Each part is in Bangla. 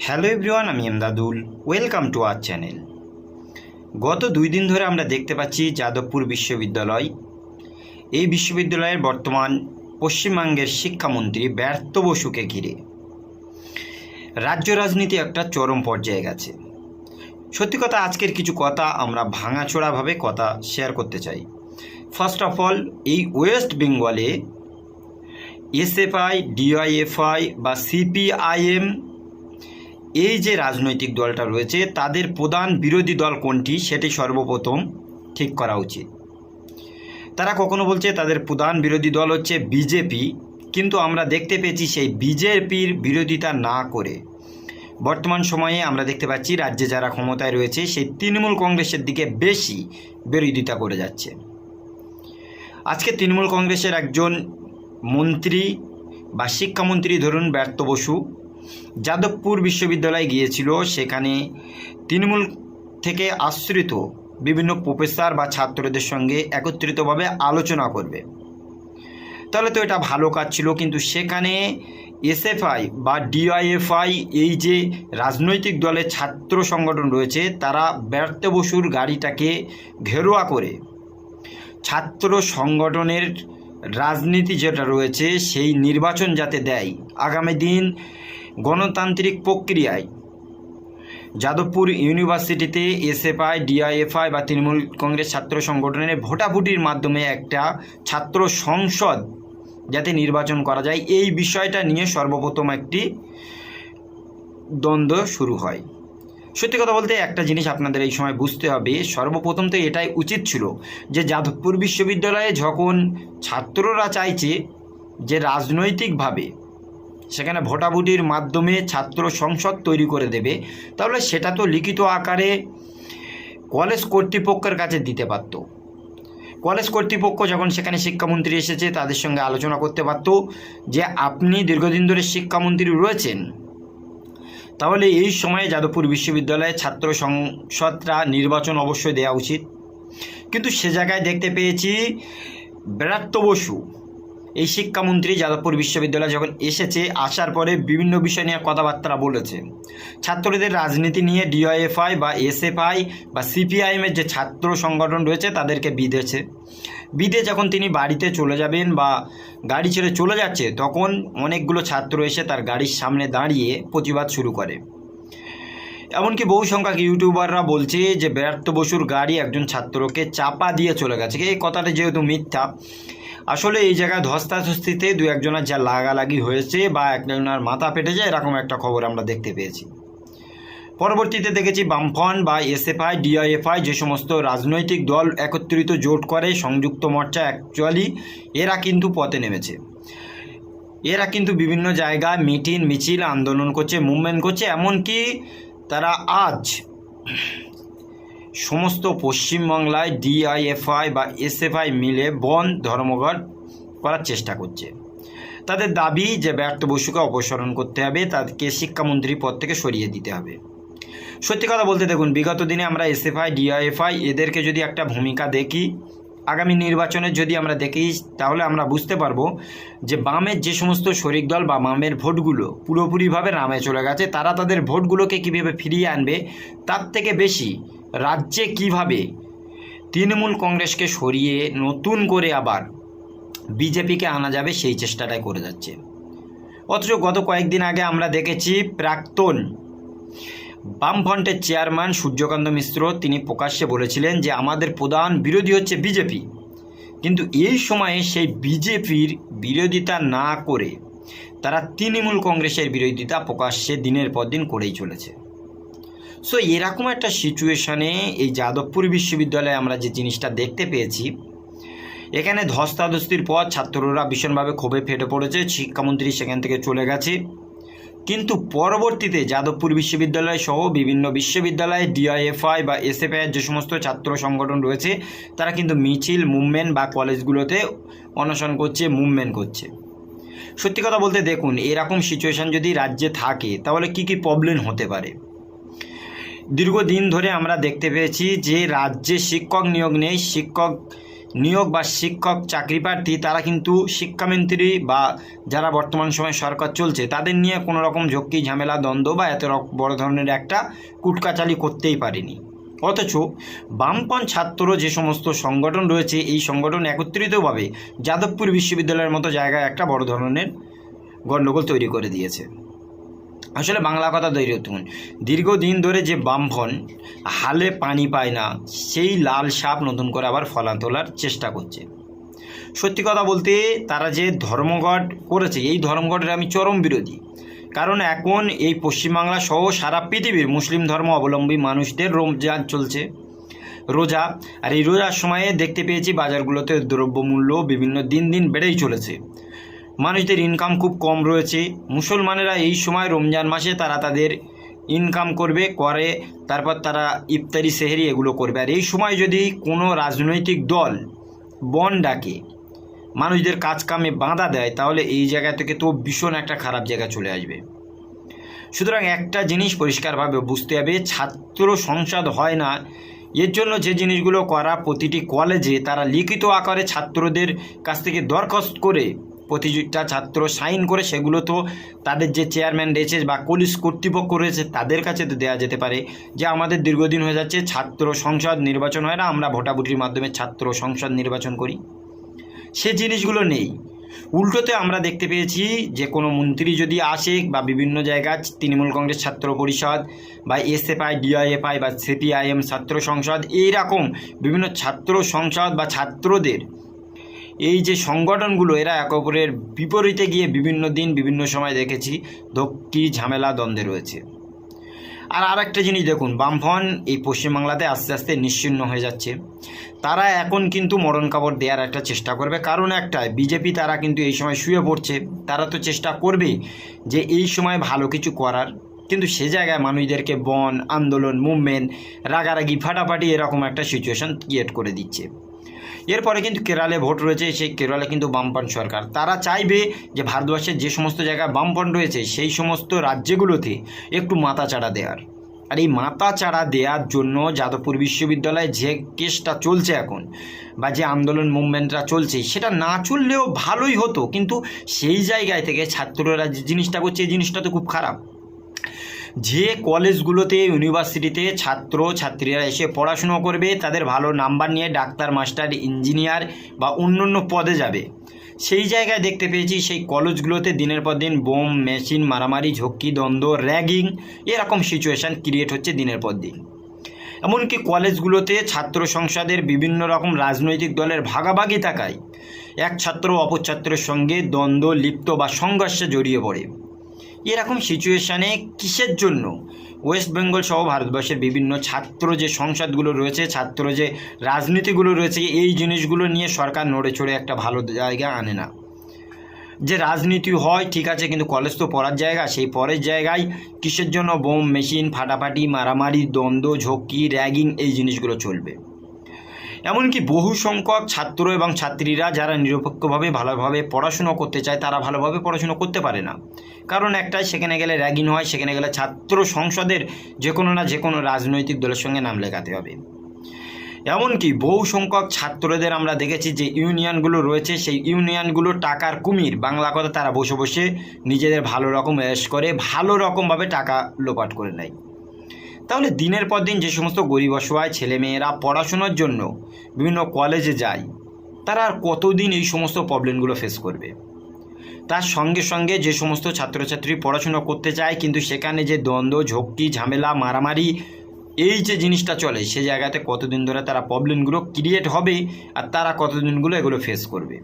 হ্যালো এভরিওয়ান, আমি Emdadul. Welcome to our channel. গত দুই দিন ধরে আমরা দেখতে পাচ্ছি যাদবপুর বিশ্ববিদ্যালয়। এই বিশ্ববিদ্যালয়ের বর্তমান পশ্চিমবঙ্গের শিক্ষামন্ত্রী ব্যর্থ বসুকে ঘিরে। রাজ্য রাজনীতি একটা চরম পর্যায়ে গেছে। সত্যি কথা, আজকের কিছু কথা আমরা ভাঙাচোড়াভাবে কথা শেয়ার করতে চাই। ফার্স্ট অফ অল এই ওয়েস্ট বেঙ্গলে এসএফআই ডিআইএফআই বা সিপিআইএম এই যে রাজনৈতিক দলটা রয়েছে, তাদের প্রধান বিরোধী দল কোনটি সেটি সর্বপ্রথম ঠিক করা উচিত। তারা কখনো বলছে তাদের প্রধান বিরোধী দল হচ্ছে বিজেপি, কিন্তু আমরা দেখতে পেয়েছি সেই বিজেপির বিরোধিতা না করে। বর্তমান সময়ে আমরা দেখতে পাচ্ছি রাজ্যে যারা ক্ষমতায় রয়েছে, সেই তৃণমূল কংগ্রেসের দিকে বেশি বিরোধিতা করে যাচ্ছে। আজকে তৃণমূল কংগ্রেসের একজন মন্ত্রী বা শিক্ষামন্ত্রী ধরুন ব্যর্থ বসু যাদবপুর বিশ্ববিদ্যালয়ে গিয়েছিল, সেখানে তৃণমূল থেকে আশ্রিত বিভিন্ন প্রফেসর বা ছাত্রদের সঙ্গে একত্রিতভাবে আলোচনা করবে। তাহলে তো এটা ভালো কাজ ছিল, কিন্তু সেখানে এসএফআই বা ডিআইএফআই, এই যে রাজনৈতিক দলের ছাত্র সংগঠন রয়েছে, তারা ব্যর্থ বসুর গাড়িটাকে ঘেরোয়া করে ছাত্র সংগঠনের রাজনীতি যেটা রয়েছে, সেই নির্বাচন যাতে দেয়, আগামী দিন গণতান্ত্রিক প্রক্রিয়ায়। যাদবপুর ইউনিভার্সিটিতে এসএফআই, ডিআইএফআই বা তৃণমূল কংগ্রেস ছাত্র সংগঠনের ভোটাভুটির মাধ্যমে একটা ছাত্র সংসদ যাতে নির্বাচন করা যায়, এই বিষয়টা নিয়ে সর্বপ্রথম একটি দ্বন্দ্ব শুরু হয়। সত্যি কথা বলতে একটা জিনিস আপনাদের এই সময় বুঝতে হবে, সর্বপ্রথম তো এটাই উচিত ছিল যে যাদবপুর বিশ্ববিদ্যালয়ে যখন ছাত্ররা চাইছে যে রাজনৈতিকভাবে সেখানে ভোটাভুটির মাধ্যমে ছাত্র সংসদ তৈরি করে দেবে। তাহলে সেটা তো লিখিত আকারে কলেজ কর্তৃপক্ষের কাছে দিতে পারতো। কলেজ কর্তৃপক্ষ যখন সেখানে শিক্ষামন্ত্রী এসেছে, তাদের সঙ্গে আলোচনা করতে পারতো যে আপনি দীর্ঘদিন ধরে শিক্ষামন্ত্রী রয়েছেন, তাহলে এই সময়ে যাদবপুর বিশ্ববিদ্যালয়ে ছাত্র সংসদরা নির্বাচন অবশ্যই দেওয়া উচিত। কিন্তু সে জায়গায় দেখতে পেয়েছি বেড়াত্ত বসু। এই শিক্ষামন্ত্রী যাদবপুর বিশ্ববিদ্যালয়ে যখন এসেছে, আসার পরে বিভিন্ন বিষয় নিয়ে কথাবার্তা বলেছে। ছাত্রদের রাজনীতি নিয়ে ডিওএফআই বা এসএফআই বা সিপিআইএমের যে ছাত্র সংগঠন রয়েছে, তাদেরকে বিধেছে বিদে যখন তিনি বাড়িতে চলে যাবেন বা গাড়ি ছেড়ে চলে যাচ্ছে, তখন অনেকগুলো ছাত্র এসে তার গাড়ির সামনে দাঁড়িয়ে প্রতিবাদ শুরু করে। এমনকি বহু সংখ্যক ইউটিউবাররা বলছে যে, ব্যর্থ বসুর গাড়ি একজন ছাত্রকে চাপা দিয়ে চলে গেছে। এই কথাটা যেহেতু মিথ্যা আসলে এই জায়গায় ধস্তাধস্তিতে দু একজনের যা লাগালাগি হয়েছে বা একজনের মাথা পেটেছে এরকম একটা খবর আমরা দেখতে পেয়েছি। পরবর্তীতে দেখেছি বামফ্রন্ট বা এসএফআই, ডিআইএফআই যে সমস্ত রাজনৈতিক দল একত্রিত জোট করে সংযুক্ত মোর্চা অ্যাকচুয়ালি, এরা কিন্তু পথে নেমেছে। এরা কিন্তু বিভিন্ন জায়গায় মিটিং, মিছিল, আন্দোলন করছে, মুভমেন্ট করছে, এমনকি তারা আজ সমস্ত পশ্চিমবাংলায় ডিআইএফআই বা এসএফআই মিলে বন ধর্মঘট করার চেষ্টা করছে। তাদের দাবি যে ব্যর্থ বসুকে অপসারণ করতে হবে, তাদেরকে শিক্ষামন্ত্রী পদ থেকে সরিয়ে দিতে হবে। সত্যি কথা বলতে দেখুন, বিগত দিনে আমরা এসএফআই, ডিআইএফআই, এদেরকে যদি একটা ভূমিকা দেখি, আগামী নির্বাচনে যদি আমরা দেখি, তাহলে আমরা বুঝতে পারব যে বামের যে সমস্ত শরিক দল বা বামের ভোটগুলো পুরোপুরিভাবে নামে চলে গেছে, তারা তাদের ভোটগুলোকে কীভাবে ফিরিয়ে আনবে, তার থেকে বেশি রাজ্যে কীভাবে তৃণমূল কংগ্রেসকে সরিয়ে নতুন করে আবার বিজেপিকে আনা যাবে সেই চেষ্টাটাই করে যাচ্ছে। অথচ গত কয়েকদিন আগে আমরা দেখেছি প্রাক্তন বামফ্রন্টের চেয়ারম্যান সূর্যকান্ত মিশ্র, তিনি প্রকাশ্যে বলেছিলেন যে, আমাদের প্রধান বিরোধী হচ্ছে বিজেপি। কিন্তু এই সময়ে সেই বিজেপির বিরোধিতা না করে তারা তৃণমূল কংগ্রেসের বিরোধিতা প্রকাশ্যে দিনের পর দিন করেই চলেছে। সো এরকম একটা সিচুয়েশানে এই যাদবপুর বিশ্ববিদ্যালয়ে আমরা যে জিনিসটা দেখতে পেয়েছি, এখানে ধস্তাধস্তির পর ছাত্ররা ভীষণভাবে ক্ষোভে ফেটে পড়েছে, শিক্ষামন্ত্রী সেখান থেকে চলে গেছে। কিন্তু পরবর্তীতে যাদবপুর বিশ্ববিদ্যালয় সহ বিভিন্ন বিশ্ববিদ্যালয়ে ডিআইএফআই বা এসএফআইয়ের যে সমস্ত ছাত্র সংগঠন রয়েছে, তারা কিন্তু মিছিল, মুভমেন্ট বা কলেজগুলোতে অনশন করছে, মুভমেন্ট করছে। সত্যি কথা বলতে দেখুন, এরকম সিচুয়েশান যদি রাজ্যে থাকে, তাহলে কি কি প্রবলেম হতে পারে? দীর্ঘদিন ধরে আমরা দেখতে পেয়েছি যে রাজ্যে শিক্ষক নিয়োগ নেই, শিক্ষক নিয়োগ বা শিক্ষক চাকরি প্রার্থী, তারা কিন্তু শিক্ষামন্ত্রী বা যারা বর্তমান সময়ে সরকার চলছে, তাদের নিয়ে কোনো রকম ঝক্কি, ঝামেলা, দ্বন্দ্ব বা এত বড় ধরনের একটা কুটকাচালি করতেই পারেনি। অথচ বামপন ছাত্র যে সমস্ত সংগঠন রয়েছে, এই সংগঠন একত্রিতভাবে যাদবপুর বিশ্ববিদ্যালয়ের মতো জায়গায় একটা বড় ধরনের গণ্ডগোল তৈরি করে দিয়েছে। আসলে বাংলা কথা তৈরি হতুন দীর্ঘদিন ধরে যে বামফন হালে পানি পায় না, সেই লাল সাপ নতুন করে আবার ফলা তোলার চেষ্টা করছে। সত্যি কথা বলতে তারা যে ধর্মঘট করেছে, এই ধর্মঘটের আমি চরম বিরোধী। কারণ এখন এই পশ্চিমবাংলা সহ সারা পৃথিবীর মুসলিম ধর্ম অবলম্বী মানুষদের রমজান চলছে। রোজা, আর এই রোজার সময়ে দেখতে পেয়েছি বাজারগুলোতে দ্রব্যমূল্য বিভিন্ন দিন দিন বেড়েই চলেছে। মানুষদের ইনকাম খুব কম রয়েছে। মুসলমানেরা এই সময় রমজান মাসে তারা তাদের ইনকাম করবে, করে, তারপর তারা ইফতারি, সেহেরি এগুলো করবে। আর এই সময় যদি কোনো রাজনৈতিক দল বন ডাকে, মানুষদের কাজ কামে বাঁধা দেয়, তাহলে এই জায়গা থেকে তো ভীষণ একটা খারাপ জায়গা চলে আসবে। সুতরাং একটা জিনিস পরিষ্কারভাবে বুঝতে হবে, ছাত্র সংসদ হয় না, এর জন্য যে জিনিসগুলো করা প্রতিটি কলেজে তারা লিখিত আকারে ছাত্রদের কাছ থেকে দরখাস্ত করে প্রতিটা ছাত্র সাইন করে সেগুলো তো তাদের যে চেয়ারম্যান রয়েছে বা কলিজ কর্তৃপক্ষ রয়েছে তাদের কাছে তো দেওয়া যেতে পারে। যে আমাদের দীর্ঘদিন হয়ে যাচ্ছে ছাত্র সংসদ নির্বাচন হয় না, আমরা ভোটাভুটির মাধ্যমে ছাত্র সংসদ নির্বাচন করি। সে জিনিসগুলো নেই। উল্টোতে আমরা দেখতে পেয়েছি যে কোনো মন্ত্রী যদি আসে বা বিভিন্ন জায়গায় তৃণমূল কংগ্রেস ছাত্র পরিষদ বা এসএফআই, ডিআইএফআই বা সিপিআইএম ছাত্র সংসদ, এইরকম বিভিন্ন ছাত্র সংসদ বা ছাত্রদের এই যে সংগঠনগুলো, এরা একে অপরের বিপরীতে গিয়ে বিভিন্ন দিন, বিভিন্ন সময় দেখেছি, ধক্কি, ঝামেলা, দ্বন্দ্বে রয়েছে। আর আর একটা জিনিস দেখুন বামফন এই পশ্চিমবাংলাতে আস্তে আস্তে নিশ্চিহ্ন হয়ে যাচ্ছে। তারা এখন কিন্তু মরণ কাপড় দেওয়ার একটা চেষ্টা করবে। কারণ একটাই, বিজেপি তারা কিন্তু এই সময় শুয়ে পড়ছে। তারা তো চেষ্টা করবে যে এই সময় ভালো কিছু করার। কিন্তু সে জায়গায় মানুষদেরকে বন, আন্দোলন, মুভমেন্ট, রাগারাগি, ফাটাফাটি এরকম একটা সিচুয়েশন ক্রিয়েট করে দিচ্ছে। এরপরে কিন্তু কেরালে ভোট রয়েছে, সেই কেরালে কিন্তু বামপন সরকার। তারা চাইবে যে ভারতবর্ষের যে সমস্ত জায়গায় বামপন রয়েছে, সেই সমস্ত রাজ্যগুলোতে একটু মাথা চাড়া দেওয়ার। আর এই মাথা চাড়া দেওয়ার জন্য যাদবপুর বিশ্ববিদ্যালয়ে যে কেসটা চলছে এখন, বা যে আন্দোলন মুভমেন্টটা চলছে, সেটা না চললেও ভালোই হতো। কিন্তু সেই জায়গায় থেকে ছাত্ররা যে জিনিসটা করছে, এই জিনিসটা তো খুব খারাপ। যে কলেজগুলোতে, ইউনিভার্সিটিতে ছাত্র, ছাত্রীরা এসে পড়াশুনো করবে, তাদের ভালো নাম্বার নিয়ে ডাক্তার, মাস্টার, ইঞ্জিনিয়ার বা অন্য অন্য পদে যাবে। সেই জায়গায় দেখতে পেয়েছি, সেই কলেজগুলোতে দিনের পর দিন বোম, মেশিন, মারামারি, ঝক্কি, দ্বন্দ্ব, র্যাগিং এরকম সিচুয়েশান ক্রিয়েট হচ্ছে দিনের পর দিন। এমনকি কলেজগুলোতে ছাত্র সংসদের বিভিন্ন রকম রাজনৈতিক দলের ভাগাভাগি থাকায় এক ছাত্র, অপর ছাত্রের সঙ্গে দ্বন্দ্ব, লিপ্ত বা সংঘর্ষে জড়িয়ে পড়ে। এরকম সিচুয়েশানে কিসের জন্য? ওয়েস্ট বেঙ্গল সহ ভারতবর্ষের বিভিন্ন ছাত্র যে সংসদগুলো রয়েছে, ছাত্র যে রাজনীতিগুলো রয়েছে, এই জিনিসগুলো নিয়ে সরকার নড়ে চড়ে একটা ভালো জায়গা আনে না। যে রাজনীতি হয়, ঠিক আছে, কিন্তু কলেজ তো পড়ার জায়গা, সেই পরের জায়গায় কিসের জন্য বোম মেশিন ফাটাফাটি, মারামারি, দ্বন্দ্ব, ঝক্কি র্যাগিং এই জিনিসগুলো চলবে। এমনকি বহু সংখ্যক ছাত্র এবং ছাত্রীরা যারা নিরপেক্ষভাবে ভালোভাবে পড়াশুনো করতে চায়, তারা ভালোভাবে পড়াশুনো করতে পারে না। কারণ একটাই, সেখানে গেলে র্যাগিং হয়, সেখানে গেলে ছাত্র সংসদের যে কোনো না যে কোনো রাজনৈতিক দলের সঙ্গে নাম লেখাতে হবে। এমনকি বহু সংখ্যক ছাত্রদের আমরা দেখেছি যে ইউনিয়নগুলো রয়েছে, সেই ইউনিয়নগুলো টাকার কুমির। বাংলা কথা তারা বসে বসে নিজেদের ভালো রকম এস করে, ভালো রকমভাবে টাকা লোপাট করে নেয়। তাহলে দিনের পর দিন যে সমস্ত গরিব অসহায় ছেলেমেয়েরা পড়াশোনার জন্য বিভিন্ন কলেজে যায়, তারা আর কতদিন এই সমস্ত প্রবলেমগুলো ফেস করবে? তার সঙ্গে সঙ্গে যে সমস্ত ছাত্রছাত্রী পড়াশোনা করতে চায়, কিন্তু সেখানে যে দ্বন্দ্ব, ঝক্কি, ঝামেলা, মারামারি, এই যে জিনিসটা চলে, সে জায়গাতে কতদিন ধরে তারা প্রবলেমগুলো ক্রিয়েট হবে আর তারা কতদিনগুলো এগুলো ফেস করবে?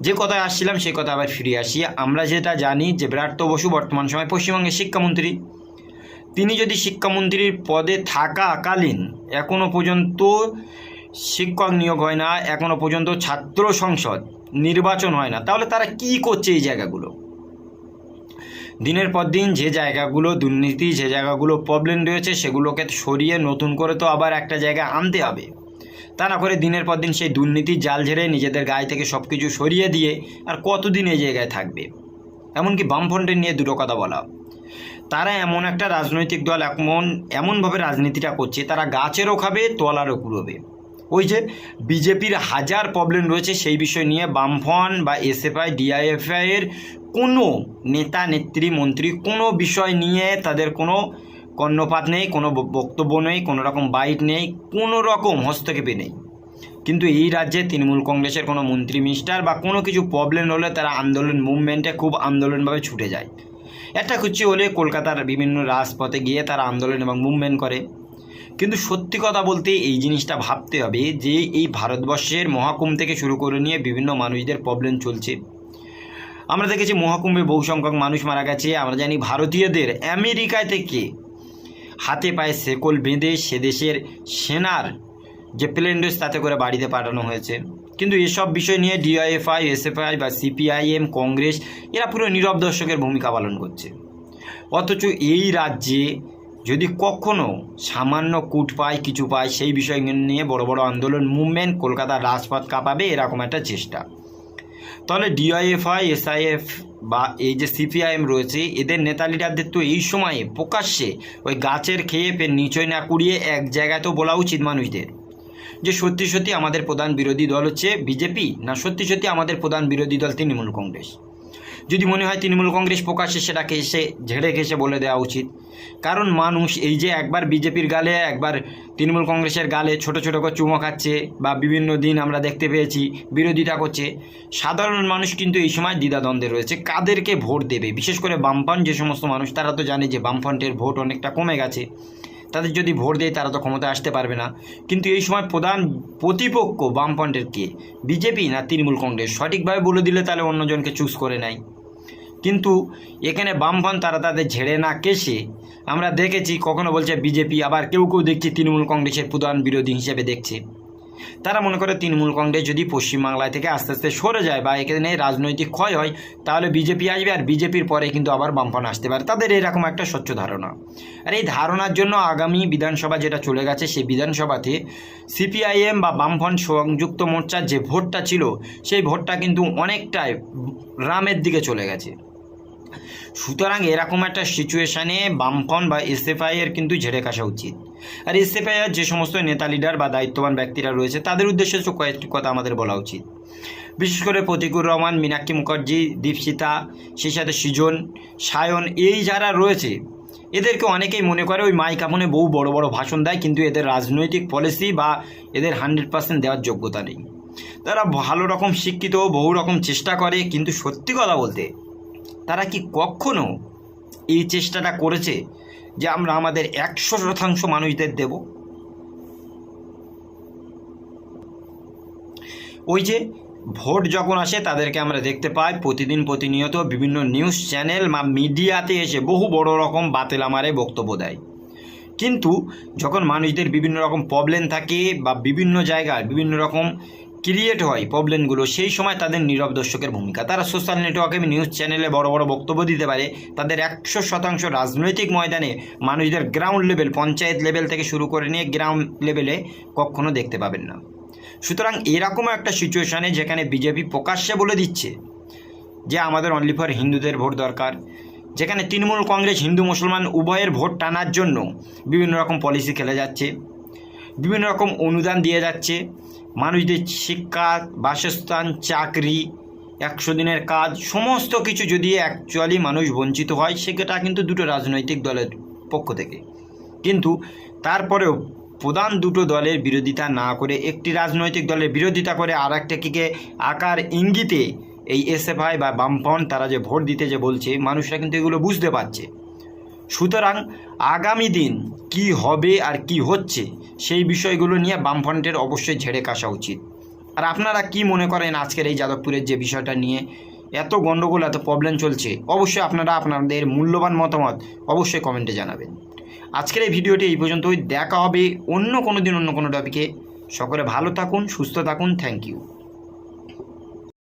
যে কথায় আসছিলাম সেই কথা আবার ফিরে আসি। আমরা যেটা জানি যে বিরাট বসু বর্তমান সময় পশ্চিমবঙ্গের শিক্ষামন্ত্রী। তিনি যদি শিক্ষামন্ত্রীর পদে থাকাকালীন এখনও পর্যন্ত শিক্ষক নিয়োগ হয় না এখনও পর্যন্ত ছাত্র সংসদ নির্বাচন হয় না, তাহলে তারা কি করছে এই জায়গাগুলো? দিনের পর দিন যে জায়গাগুলো দুর্নীতি, যে জায়গাগুলো প্রবলেম রয়েছে সেগুলোকে সরিয়ে নতুন করে তো আবার একটা জায়গায় আনতে হবে। তা না করে দিনের পর দিন সেই দুর্নীতির জাল ঝেড়ে নিজেদের গায়ে থেকে সব কিছু সরিয়ে দিয়ে আর কতদিন এই জায়গায় থাকবে? এমনকি বামফ্রন্টের নিয়ে দুটো কথা বলা। তারা এমন একটা রাজনৈতিক দল, এমন, এমনভাবে রাজনীতিটা করছে, তারা গাছেরও খাবে তলারও কুড়োবে। ওই যে বিজেপির হাজার প্রবলেম রয়েছে সেই বিষয় নিয়ে বামফ্রন্ট বা এসএফআই, ডিআইএফআই এর কোনো নেতা, নেত্রী, মন্ত্রী কোনো বিষয় নিয়ে তাদের কোনো কর্ণপাত নেই, কোনো বক্তব্য নেই, কোনো রকম বাইট নেই, কোনো রকম হস্তক্ষেপে নেই। কিন্তু এই রাজ্যে তৃণমূল কংগ্রেসের কোনো মন্ত্রী, মিনিস্টার বা কোনো কিছু প্রবলেম হলে তারা আন্দোলন মুভমেন্টে খুব আন্দোলনভাবে ছুটে যায়। একটা কিছু হলে কলকাতার বিভিন্ন রাজপথে গিয়ে তারা আন্দোলন এবং মুভমেন্ট করে। কিন্তু সত্যি কথা বলতে এই জিনিসটা ভাবতে হবে যে এই ভারতবর্ষের মহাকুম্ভ থেকে শুরু করে নিয়ে বিভিন্ন মানুষদের প্রবলেম চলছে। আমরা দেখেছি মহাকুম্ভে বহু সংখ্যক মানুষ মারা গেছে। আমরা জানি ভারতীয়দের আমেরিকায় থেকে হাতে পায়ে শেকল বেঁধে সে দেশের সেনার যে প্লেন তাতে করে বাড়িতে পাঠানো হয়েছে। কিন্তু এসব বিষয় নিয়ে ডিআইএফআই, এসএফআই বা সিপিআইএম, কংগ্রেস, এরা পুরো নীরব দর্শকের ভূমিকা পালন করছে। অথচ এই রাজ্যে যদি কখনো সামান্য কুট পায়, কিছু পায়, সেই বিষয় নিয়ে বড় বড় আন্দোলন, মুভমেন্ট, কলকাতার রাজপথ কাঁপাবে, এরকম একটা চেষ্টা। তাহলে ডিআইএফআই, এসআইএফ বা এই যে সিপিআইএম রয়েছে, এদের নেতা লিডারদের তো এই সময়ে প্রকাশ্যে ওই গাছের খেয়ে ফের নিচয় না কুড়িয়ে এক জায়গায় তো বলা উচিত মানুষদের। যে সত্যি সত্যি আমাদের প্রধান বিরোধী দল হচ্ছে বিজেপি, না সত্যি সত্যি আমাদের প্রধান বিরোধী দল তৃণমূল কংগ্রেস? যদি মনে হয় তৃণমূল কংগ্রেস প্রকাশ্যে সেটাকে এসে ঝেড়ে ঘেসে বলে দেওয়া উচিত। কারণ মানুষ এই যে একবার বিজেপির গালে, একবার তৃণমূল কংগ্রেসের গালে ছোট ছোট করে চুমো খাচ্ছে বা বিভিন্ন দিন আমরা দেখতে পেয়েছি বিরোধিতা করছে, সাধারণ মানুষ কিন্তু এই সময় দ্বিধাদ্বন্দ্বে রয়েছে। কাদেরকে ভোট দেবে? বিশেষ করে বামফ্রন্ট যে সমস্ত মানুষ, তারা তো জানে যে বামফ্রন্টের ভোট অনেকটা কমে গেছে। তাদের যদি ভোট দেয় তারা তো ক্ষমতায় আসতে পারবে না। কিন্তু এই সময় প্রধান প্রতিপক্ষ বামফ্রন্টের কে? বিজেপি না তৃণমূল কংগ্রেস? সঠিকভাবে বলে দিলে তাহলে অন্যজনকে চুজ করে নেয়। কিন্তু এখানে বামফ্রন্ট তারা তাদের ঝেড়ে না কেসে আমরা দেখেছি কখনো বলছে বিজেপি, আবার কেউ কেউ দেখছি তৃণমূল কংগ্রেসের প্রধান বিরোধী হিসেবে দেখছে। তারা মনে করে তৃণমূল কংগ্রেস যদি পশ্চিমবাংলায় থেকে আস্তে আস্তে সরে যায় বা এখানে রাজনৈতিক ক্ষয় হয়, তাহলে বিজেপি আসবে আর বিজেপির পরে কিন্তু আবার বামফ্রন্ট আসতে পারে। তাদের এরকম একটা স্বচ্ছ ধারণা। আর এই ধারণার জন্য আগামী বিধানসভা যেটা চলে গেছে, সেই বিধানসভাতে সিপিআইএম বা বামফ্রন্ট সংযুক্ত মোর্চার যে ভোটটা ছিল, সেই ভোটটা কিন্তু অনেকটাই রামের দিকে চলে গেছে। সুতরাং এরকম একটা সিচুয়েশানে বামফ্রন্ট বা এসএফআই এর কিন্তু ঝেড়ে কাশা উচিত। আর এসএফআই এর যে সমস্ত নেতা লিডার বা দায়িত্ববান ব্যক্তিরা রয়েছে, তাদের উদ্দেশ্যে তো কয়েকটি কথা আমাদের বলা উচিত। বিশেষ করে প্রতিকুর রহমান, মীনাক্ষী মুখার্জি দীপসিতা সেই সাথে সৃজন, সায়ন, এই যারা রয়েছে, এদেরকে অনেকেই মনে করে ওই মাইকাফোনে বহু বড় বড় ভাষণ দেয়, কিন্তু এদের রাজনৈতিক পলিসি বা এদের হান্ড্রেড পার্সেন্ট দেওয়ার যোগ্যতা নেই। তারা ভালো রকম শিক্ষিত, বহু রকম চেষ্টা করে, কিন্তু সত্যি কথা বলতে তারা কি কখনো এই চেষ্টাটা করেছে যে আমরা আমাদের একশো শতাংশ মানুষদের দেব? ওই যে ভোট যখন আসে, তাদেরকে আমরা দেখতে পাই প্রতিদিন প্রতিনিয়ত বিভিন্ন নিউজ চ্যানেল বা মিডিয়াতে এসে বহু বড় রকম বাতেল আমারে বক্তব্য দেয়। কিন্তু যখন মানুষদের বিভিন্ন রকম প্রবলেম থাকে বা বিভিন্ন জায়গায় বিভিন্ন রকম ক্রিয়েট হয় প্রবলেমগুলো সেই সময় তাদের নীরব দর্শকের ভূমিকা। তারা সোশ্যাল নেটওয়ার্কে নিউজ চ্যানেলে বড় বড় বক্তব্য দিতে পারে। তাদের একশো শতাংশ রাজনৈতিক ময়দানে মানুষদের গ্রাউন্ড লেভেল পঞ্চায়েত লেভেল থেকে শুরু করে নিয়ে গ্রাউন্ড লেভেলে কখনো দেখতে পাবেন না। সুতরাং এরকম একটা সিচুয়েশানে যেখানে বিজেপি প্রকাশ্যে বলে দিচ্ছে যে আমাদের অনলি ফর হিন্দুদের ভোট দরকার। যেখানে তৃণমূল কংগ্রেস, হিন্দু, মুসলমান উভয়ের ভোট টানার জন্য বিভিন্ন রকম পলিসি খেলে যাচ্ছে। বিভিন্ন রকম অনুদান দিয়ে যাচ্ছে। মানুষদের শিক্ষা, বাসস্থান, চাকরি, একশো দিনের কাজ, সমস্ত কিছু যদি অ্যাকচুয়ালি মানুষ বঞ্চিত হয়, সেটা কিন্তু দুটো রাজনৈতিক দলের পক্ষ থেকে। কিন্তু তারপরেও প্রধান দুটো দলের বিরোধিতা না করে, একটি রাজনৈতিক দলের বিরোধিতা করে আর একটাকে আকার ইঙ্গিতে এই এসএফআই বা বামফ্রন্ট তারা যে ভোট দিতে যে বলছে, মানুষরা কিন্তু এগুলো বুঝতে পারছে। সুতরাং আগামী দিন কি হবে আর কি হচ্ছে সেই বিষয়গুলো নিয়ে বামফ্রন্টের অবশ্যই ঝেড়ে কাশা উচিত। আর আপনারা কি মনে করেন আজকের এই যাদবপুরের যে বিষয়টা নিয়ে? এত গণ্ডগোল এত প্রবলেম চলছে। অবশ্যই আপনারা আপনাদের মূল্যবান মতামত অবশ্যই কমেন্টে জানাবেন। আজকের এই ভিডিওটি এই পর্যন্তই। দেখা হবে অন্য কোনো দিন অন্য কোনো টপিকে সকলে ভালো থাকুন, সুস্থ থাকুন। Thank you